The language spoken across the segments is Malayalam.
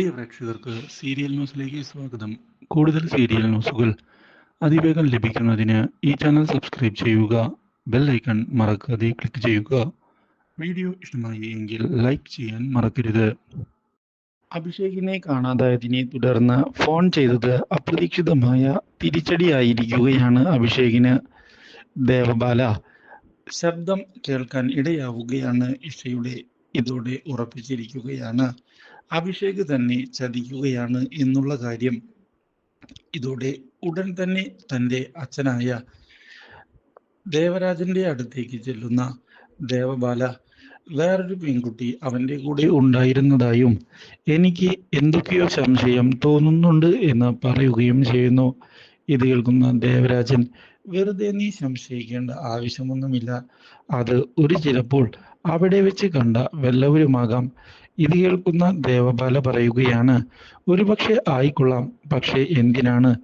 പ്രിയ പ്രേക്ഷകർക്ക് സീരിയൽ ന്യൂസിലേക്ക് സ്വാഗതം. കൂടുതൽ സീരിയൽ ന്യൂസുകൾ അതിവേഗം ലഭിക്കുന്നതിന് ഈ ചാനൽ സബ്സ്ക്രൈബ് ചെയ്യുക ബെൽ ഐക്കൺ മറക്കാതെ ക്ലിക്ക് ചെയ്യുക. വീഡിയോ ഇഷ്ടമായി എങ്കിൽ ലൈക്ക് ചെയ്യാൻ മറക്കരുത്. അഭിഷേകിനെ കാണാതായതിനെ തുടർന്ന് ഫോൺ ചെയ്തത് അപ്രതീക്ഷിതമായ തിരിച്ചടിയായിരിക്കുകയാണ് അഭിഷേകിന്. ദേവബാല ശബ്ദം കേൾക്കാൻ ഇടയാവുകയാണ് ഇഷയുടെ ഇതോടെ ഉറപ്പിച്ചിരിക്കുകയാണ്. അഭിഷേക് തന്നെ ചതിക്കുകയാണ് എന്നുള്ള കാര്യം ഇതോടെ ഉടൻ തന്നെ തന്റെ അച്ഛനായ ദേവരാജന്റെ അടുത്തേക്ക് ചെല്ലുന്ന ദേവബാല വേറൊരു പെൺകുട്ടി അവന്റെ കൂടെ ഉണ്ടായിരുന്നതായും എനിക്ക് എന്തൊക്കെയോ സംശയം തോന്നുന്നുണ്ട് എന്ന് പറയുകയും ചെയ്യുന്നു. ഇത് കേൾക്കുന്ന ദേവരാജൻ വെറുതെ നീ സംശയിക്കേണ്ട ആവശ്യമൊന്നുമില്ല. അത് ഒരു ചിലപ്പോൾ അവിടെ വെച്ച് കണ്ട വല്ലവരുമാകാം. ഇത് കേൾക്കുന്ന ദേവപാല പറയുകയാണ് ഒരുപക്ഷെ ആയിക്കൊള്ളാം പക്ഷേ എന്തിനാണ്?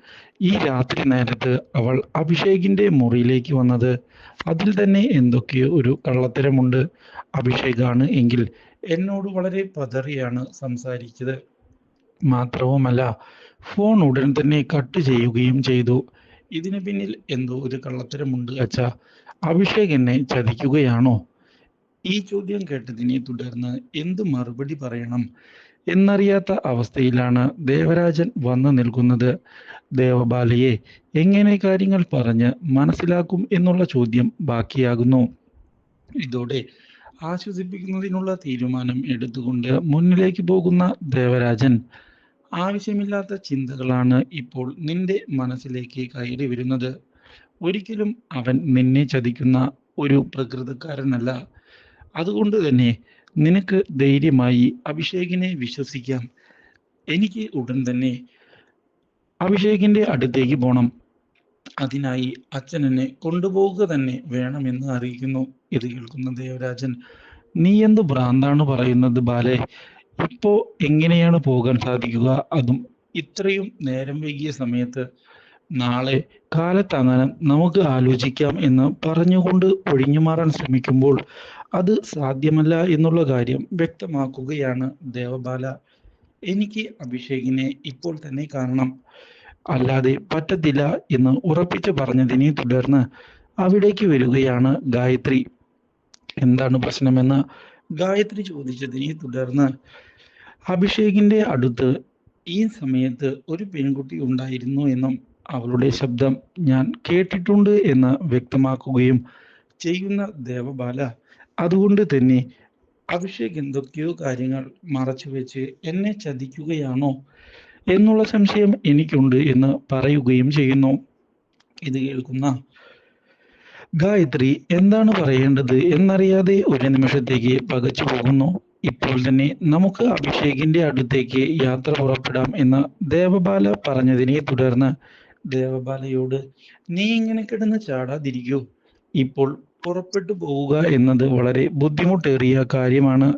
ഈ രാത്രി നേരത്ത് അവൾ അഭിഷേകിന്റെ മുറിയിലേക്ക് വന്നത്. അതിൽ തന്നെ എന്തൊക്കെയോ ഒരു കള്ളത്തരമുണ്ട്. അഭിഷേകാണ് എങ്കിൽ എന്നോട് വളരെ പതറിയാണ് സംസാരിച്ചത്. മാത്രവുമല്ല ഫോൺ ഉടൻ തന്നെ കട്ട് ചെയ്യുകയും ചെയ്തു. ഇതിന് പിന്നിൽ എന്തോ ഒരു കള്ളത്തരമുണ്ട് അച്ഛ. അഭിഷേക് എന്നെ ചതിക്കുകയാണോ? ഈ ചോദ്യം കേട്ടതിനെ തുടർന്ന് എന്ത് മറുപടി പറയണം എന്നറിയാത്ത അവസ്ഥയിലാണ് ദേവരാജൻ വന്നു നിൽക്കുന്നത്. ദേവബാലയെ എങ്ങനെ കാര്യങ്ങൾ പറഞ്ഞ് മനസ്സിലാക്കും എന്നുള്ള ചോദ്യം ബാക്കിയാകുന്നു. ഇതോടെ ആശ്വസിപ്പിക്കുന്നതിനുള്ള തീരുമാനം എടുത്തുകൊണ്ട് മുന്നിലേക്ക് പോകുന്ന ദേവരാജൻ ആവശ്യമില്ലാത്ത ചിന്തകളാണ് ഇപ്പോൾ നിന്റെ മനസ്സിലേക്ക് കയറി വരുന്നത്. ഒരിക്കലും അവൻ നിന്നെ ചതിക്കുന്ന ഒരു പ്രകൃതക്കാരനല്ല. അതുകൊണ്ട് തന്നെ നിനക്ക് ധൈര്യമായി അഭിഷേകിനെ വിശ്വസിക്കാം. എനിക്ക് ഉടൻ തന്നെ അഭിഷേകിന്റെ അടുത്തേക്ക് പോണം. അതിനായി അച്ഛൻ എന്നെ കൊണ്ടുപോവുക തന്നെ വേണമെന്ന് അറിയിക്കുന്നു. ഇത് കേൾക്കുന്ന ദേവരാജൻ നീ എന്ത് ഭ്രാന്താണ് പറയുന്നത് ബാലെ? ഇപ്പോ എങ്ങനെയാണ് പോകാൻ സാധിക്കുക? അതും ഇത്രയും നേരം വൈകിയ സമയത്ത് നാളെ കാലത്താങ്ങാനും നമുക്ക് ആലോചിക്കാം എന്ന് പറഞ്ഞുകൊണ്ട് ഒഴിഞ്ഞു മാറാൻ ശ്രമിക്കുമ്പോൾ അത് സാധ്യമല്ല എന്നുള്ള കാര്യം വ്യക്തമാക്കുകയാണ് ദേവബാല. എനിക്ക് അഭിഷേകിനെ ഇപ്പോൾ തന്നെ കാണണം. അല്ലാതെ പറ്റത്തില്ല എന്ന് ഉറപ്പിച്ചു പറഞ്ഞതിനെ തുടർന്ന് അവിടേക്ക് വരികയാണ് ഗായത്രി. എന്താണ് പ്രശ്നമെന്ന് ഗായത്രി ചോദിച്ചതിനെ തുടർന്ന് അഭിഷേകിന്റെ അടുത്ത് ഈ സമയത്ത് ഒരു പെൺകുട്ടി ഉണ്ടായിരുന്നു എന്നും അവളുടെ ശബ്ദം ഞാൻ കേട്ടിട്ടുണ്ട് എന്ന് വ്യക്തമാക്കുകയും ചെയ്യുന്ന ദേവബാല അതുകൊണ്ട് തന്നെ അഭിഷേക് എന്തൊക്കെയോ കാര്യങ്ങൾ മറച്ചു വെച്ച് എന്നെ ചതിക്കുകയാണോ എന്നുള്ള സംശയം എനിക്കുണ്ട് എന്ന് പറയുകയും ചെയ്യുന്നു. ഇത് കേൾക്കുന്ന ഗായത്രി എന്താണ് പറയേണ്ടത് എന്നറിയാതെ ഒരു നിമിഷത്തേക്ക് പകച്ചു പോകുന്നു. ഇപ്പോൾ തന്നെ നമുക്ക് അഭിഷേകിന്റെ അടുത്തേക്ക് യാത്ര പുറപ്പെടാം എന്ന് ദേവബാല പറഞ്ഞതിനെ തുടർന്ന് ദേവബാലയോട് നീ ഇങ്ങനെ കിടന്ന് ചാടാതിരിക്കൂ. ഇപ്പോൾ പുറപ്പെട്ടു പോവുക എന്നത് വളരെ ബുദ്ധിമുട്ടേറിയ കാര്യമാണ്.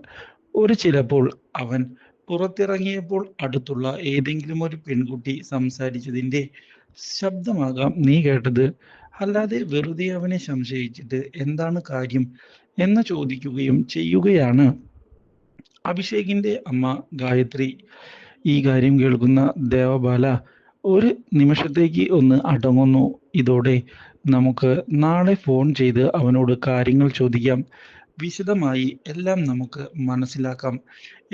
ഒരു ചിലപ്പോൾ അവൻ പുറത്തിറങ്ങിയപ്പോൾ അടുത്തുള്ള ഏതെങ്കിലും ഒരു പെൺകുട്ടി സംസാരിച്ചതിന്റെ ശബ്ദമാകാം നീ കേട്ടത്. അല്ലാതെ വെറുതെ അവനെ സംശയിച്ചിട്ട് എന്താണ് കാര്യം എന്ന് ചോദിക്കുകയും ചെയ്യുകയാണ്. അഭിഷേകിന്റെ അമ്മ ഗായത്രി ഈ കാര്യം കേൾക്കുന്ന ദേവബാല ഒരു നിമിഷത്തേക്ക് ഒന്ന് അടങ്ങുന്നു. ഇതോടെ നമുക്ക് നാളെ ഫോൺ ചെയ്ത് അവനോട് കാര്യങ്ങൾ ചോദിക്കാം. വിശദമായി എല്ലാം നമുക്ക് മനസ്സിലാക്കാം.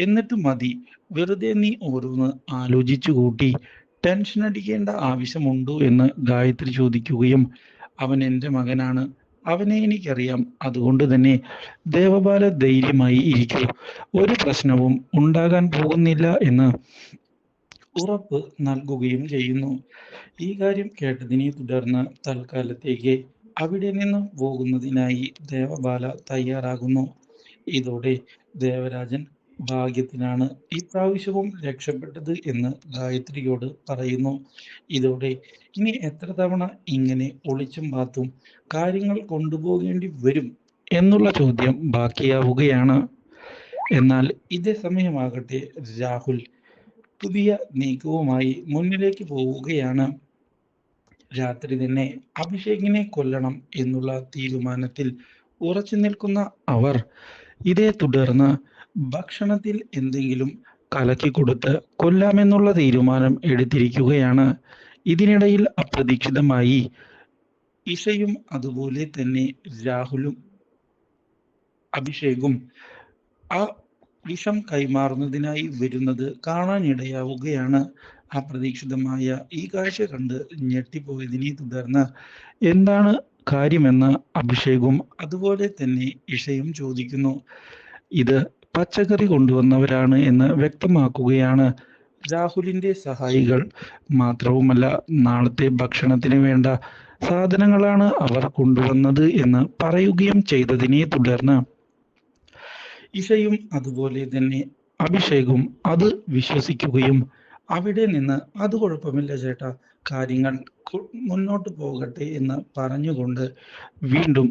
എന്നിട്ട് മതി വെറുതെ നീ ഓരോന്ന് ആലോചിച്ചു കൂട്ടി. ടെൻഷൻ അടിക്കേണ്ട ആവശ്യമുണ്ടോ എന്ന് ഗായത്രി ചോദിക്കുകയും അവൻ എന്റെ മകനാണ്. അവനെ എനിക്കറിയാം. അതുകൊണ്ട് തന്നെ ദേവപാല ധൈര്യമായി ഇരിക്കും. ഒരു പ്രശ്നവും ഉണ്ടാകാൻ പോകുന്നില്ല എന്ന് ഉറപ്പ് നൽകുകയും ചെയ്യുന്നു. ഈ കാര്യം കേട്ടതിനെ തുടർന്ന് തൽക്കാലത്തേക്ക് അവിടെ നിന്ന് പോകുന്നതിനായി ദേവബാല തയ്യാറാകുന്നു. ഇതോടെ ദേവരാജൻ ഭാഗ്യത്തിനാണ് ഇപ്രാവശ്യവും രക്ഷപ്പെട്ടത് എന്ന് ഗായത്രിയോട് പറയുന്നു. ഇതോടെ ഇനി എത്ര തവണ ഇങ്ങനെ ഒളിച്ചും പാത്തും കാര്യങ്ങൾ കൊണ്ടുപോകേണ്ടി വരും എന്നുള്ള ചോദ്യം ബാക്കിയാവുകയാണ്. എന്നാൽ ഇതേ സമയമാകട്ടെ രാഹുൽ പുതിയ നീക്കവുമായി മുന്നിലേക്ക് പോവുകയാണ്. രാത്രി തന്നെ അഭിഷേകിനെ കൊല്ലണം എന്നുള്ള തീരുമാനത്തിൽ ഉറച്ചു നിൽക്കുന്ന അവർ ഇതേ തുടർന്ന് ഭക്ഷണത്തിൽ എന്തെങ്കിലും കലക്കി കൊടുത്ത് കൊല്ലാമെന്നുള്ള തീരുമാനം എടുത്തിരിക്കുകയാണ്. ഇതിനിടയിൽ അപ്രതീക്ഷിതമായി ഇഷയും അതുപോലെ തന്നെ രാഹുലും അഭിഷേകും ആ വിഷം കൈമാറുന്നതിനായി വരുന്നത് കാണാനിടയാവുകയാണ്. അപ്രതീക്ഷിതമായ ഈ കാഴ്ച കണ്ട് ഞെട്ടിപ്പോയതിനെ തുടർന്ന് എന്താണ് കാര്യമെന്ന് അഭിഷേകും അതുപോലെ തന്നെ ഇഷയും ചോദിക്കുന്നു. ഇത് പച്ചക്കറി കൊണ്ടുവന്നവരാണ് എന്ന് വ്യക്തമാക്കുകയാണ്. രാഹുലിന്റെ സഹായികൾ മാത്രവുമല്ല നാളത്തെ ഭക്ഷണത്തിന് വേണ്ട സാധനങ്ങളാണ് അവർ കൊണ്ടുവന്നത് എന്ന് പറയുകയും ചെയ്തതിനെ തുടർന്ന് ഇഷയും അതുപോലെ തന്നെ അഭിഷേകും അത് വിശ്വസിക്കുകയും അവിടെ നിന്ന് അത് കുഴപ്പമില്ല ചേട്ടാ കാര്യങ്ങൾ മുന്നോട്ട് പോകട്ടെ എന്ന് പറഞ്ഞുകൊണ്ട് വീണ്ടും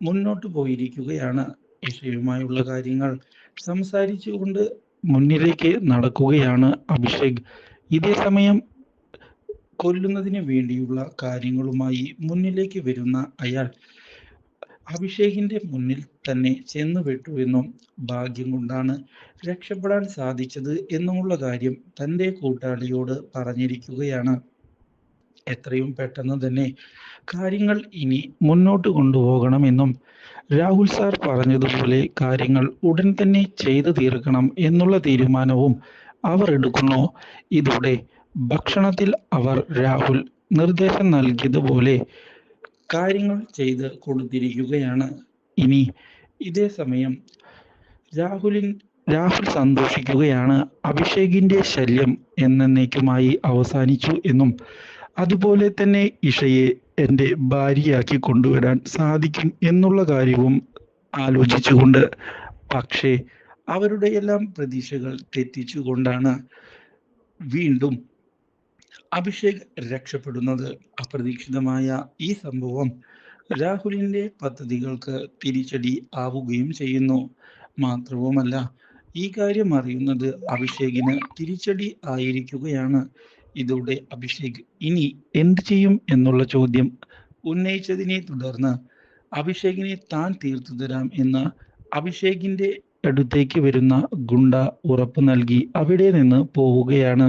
മുന്നോട്ട് പോയിരിക്കുകയാണ് ഇഷയുമായുള്ള കാര്യങ്ങൾ. സംസാരിച്ചുകൊണ്ട് മുന്നിലേക്ക് നടക്കുകയാണ് അഭിഷേക്. ഇതേ സമയം കൊല്ലുന്നതിന് വേണ്ടിയുള്ള കാര്യങ്ങളുമായി മുന്നിലേക്ക് വരുന്ന അയാൾ അഭിഷേകിന്റെ മുന്നിൽ തന്നെ ചെന്നു വിട്ടു എന്നും ഭാഗ്യം കൊണ്ടാണ് രക്ഷപ്പെടാൻ സാധിച്ചത് എന്നുമുള്ള കാര്യം തന്റെ കൂട്ടാളിയോട് പറഞ്ഞിരിക്കുകയാണ്. എത്രയും പെട്ടെന്ന് തന്നെ കാര്യങ്ങൾ ഇനി മുന്നോട്ട് കൊണ്ടുപോകണമെന്നും രാഹുൽ സാർ പറഞ്ഞതുപോലെ കാര്യങ്ങൾ ഉടൻ തന്നെ ചെയ്തു തീർക്കണം എന്നുള്ള തീരുമാനവും അവർ എടുക്കുന്നു. ഇതോടെ ഭക്ഷണത്തിൽ അവർ രാഹുൽ നിർദ്ദേശം നൽകിയതുപോലെ കാര്യങ്ങൾ ചെയ്ത് കൊടുത്തിരിക്കുകയാണ്. ഇനി ഇതേ സമയം രാഹുലിൻ രാഹുൽ സന്തോഷിക്കുകയാണ്. അഭിഷേകിന്റെ ശല്യം എന്നേക്കുമായി അവസാനിച്ചു എന്നും അതുപോലെ തന്നെ ഇഷയെ എന്റെ ഭാര്യയാക്കി കൊണ്ടുവരാൻ സാധിക്കും എന്നുള്ള കാര്യവും ആലോചിച്ചുകൊണ്ട്. പക്ഷേ അവരുടെ എല്ലാം പ്രതീക്ഷകൾ തെറ്റിച്ചുകൊണ്ടാണ് വീണ്ടും അഭിഷേക് രക്ഷപ്പെടുന്നത് അപ്രതീക്ഷിതമായ ഈ സംഭവം രാഹുലിന്റെ പദ്ധതികൾക്ക് തിരിച്ചടി ആവുകയും ചെയ്യുന്നു. മാത്രവുമല്ല ഈ കാര്യം അറിയുന്നത് അഭിഷേകിന് തിരിച്ചടി ആയിരിക്കുകയാണ്. ഇതോടെ അഭിഷേക് ഇനി എന്ത് ചെയ്യും എന്നുള്ള ചോദ്യം ഉന്നയിച്ചതിനെ തുടർന്ന് അഭിഷേകിനെ താൻ തീർത്തു തരാം എന്ന് അഭിഷേകിന്റെ അടുത്തേക്ക് വരുന്ന ഗുണ്ട ഉറപ്പ് നൽകി അവിടെ നിന്ന് പോവുകയാണ്.